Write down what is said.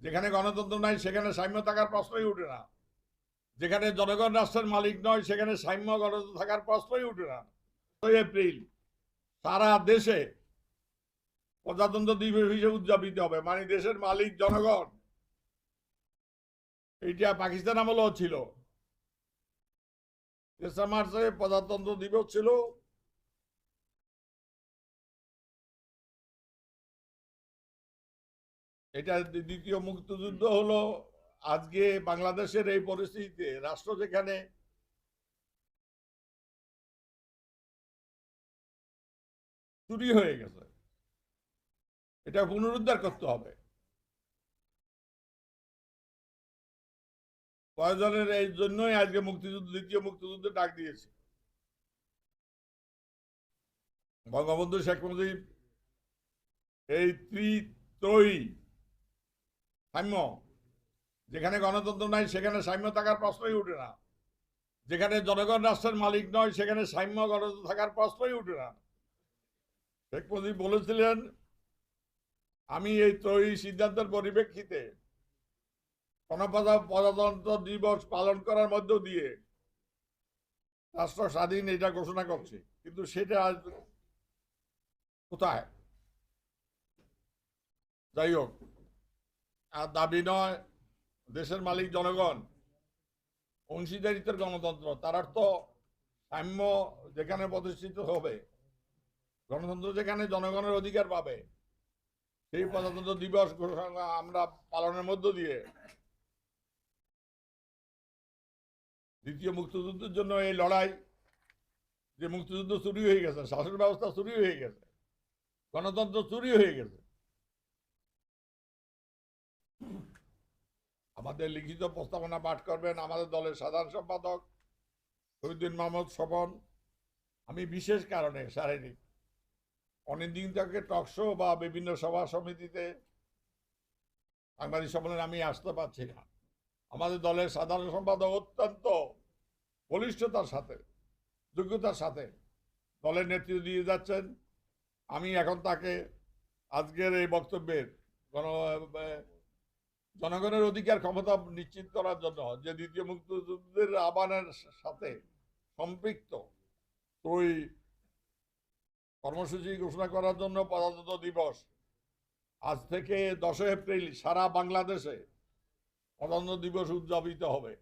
যেখানে গণতন্ত্র নাই, সেখানে সাম্য থাকার প্রশ্নই উঠে না। যেখানে জনগণ রাষ্ট্রের মালিক নয়, সেখানে সাম্য গণতন্ত্র থাকার প্রশ্নই উঠে না। ছয় এপ্রিল, সারা দেশে প্রজাতন্ত্র দিবস হিসেবে উদযাপিত হবে। মানে দেশের মালিক জনগণ। এইটা পাকিস্তান আমলেও ছিল। তেসরা মার্চে প্রজাতন্ত্র দিবস ছিল। এটা দ্বিতীয় মুক্তিযুদ্ধ হলো আজকে বাংলাদেশের এই পরিস্থিতিতে। রাষ্ট্র যেখানে চুরি হয়ে গেছে এটা পুনরুদ্ধার করতে হবে। প্রয়োজনের এই জন্যই আজকে মুক্তিযুদ্ধ দ্বিতীয় মুক্তিযুদ্ধ ডাক দিয়েছে। বঙ্গবন্ধু শেখ মুজিব এই ত্রিত্রয়ী সাম্য। যেখানে গণতন্ত্র নাই, সেখানে সাম্য থাকার প্রশ্নই উঠে না। যেখানে জনগণ রাষ্ট্রের মালিক নয়, সেখানে সাম্য গণতন্ত্র থাকার প্রশ্নই উঠে না। শেখ মুজিব বলেছিলেন, আমি এই ত্রয়ী সিদ্ধান্তের পরিপ্রেক্ষিতে প্রজাতন্ত্র দিবস পালন করার মধ্য দিয়ে রাষ্ট্র স্বাধীন এটা ঘোষণা করছে। কিন্তু সেটা কোথায়? যাই হোক আর দাবি নয়, দেশের মালিক জনগণ, অংশীদারিত্বের গণতন্ত্র, তার অর্থ সাম্য যেখানে প্রতিষ্ঠিত হবে, গণতন্ত্র যেখানে জনগণের অধিকার পাবে, সেই প্রজাতন্ত্র দিবস ঘোষণা আমরা পালনের মধ্য দিয়ে দ্বিতীয় মুক্তিযুদ্ধের জন্য এই লড়াই যে মুক্তিযুদ্ধ চুরি হয়ে গেছে, শাসন ব্যবস্থা চুরি হয়ে গেছে, গণতন্ত্র চুরি হয়ে গেছে আমাদের লিখিত প্রস্তাবনা পাঠ করবেন আমাদের দলের সাধারণ সম্পাদক শহীদুদ্দিন মোহাম্মদ স্বপন। আমি বিশেষ কারণে শারীরিক অনেকদিন থেকে টকশো বা বিভিন্ন সভা সমিতিতে সাংবাদিক সম্মেলনে আমি আসতে পারছি না। আমাদের দলের সাধারণ সম্পাদক অত্যন্ত বলিষ্ঠতার সাথে, যোগ্যতার সাথে দলের নেতৃত্ব দিয়ে যাচ্ছেন। আমি এখন তাকে আজকের এই বক্তব্যের গণ জনগণের অধিকার ক্ষমতা নিশ্চিত করার জন্য যে দ্বিতীয় মুক্তিযুদ্ধের আহ্বানের সাথে সম্পৃক্ত ওই কর্মসূচি ঘোষণা করার জন্য প্রজাতন্ত্র দিবস আজ থেকে দশই এপ্রিল সারা বাংলাদেশে প্রজাতন্ত্র দিবস উদযাপিত হবে।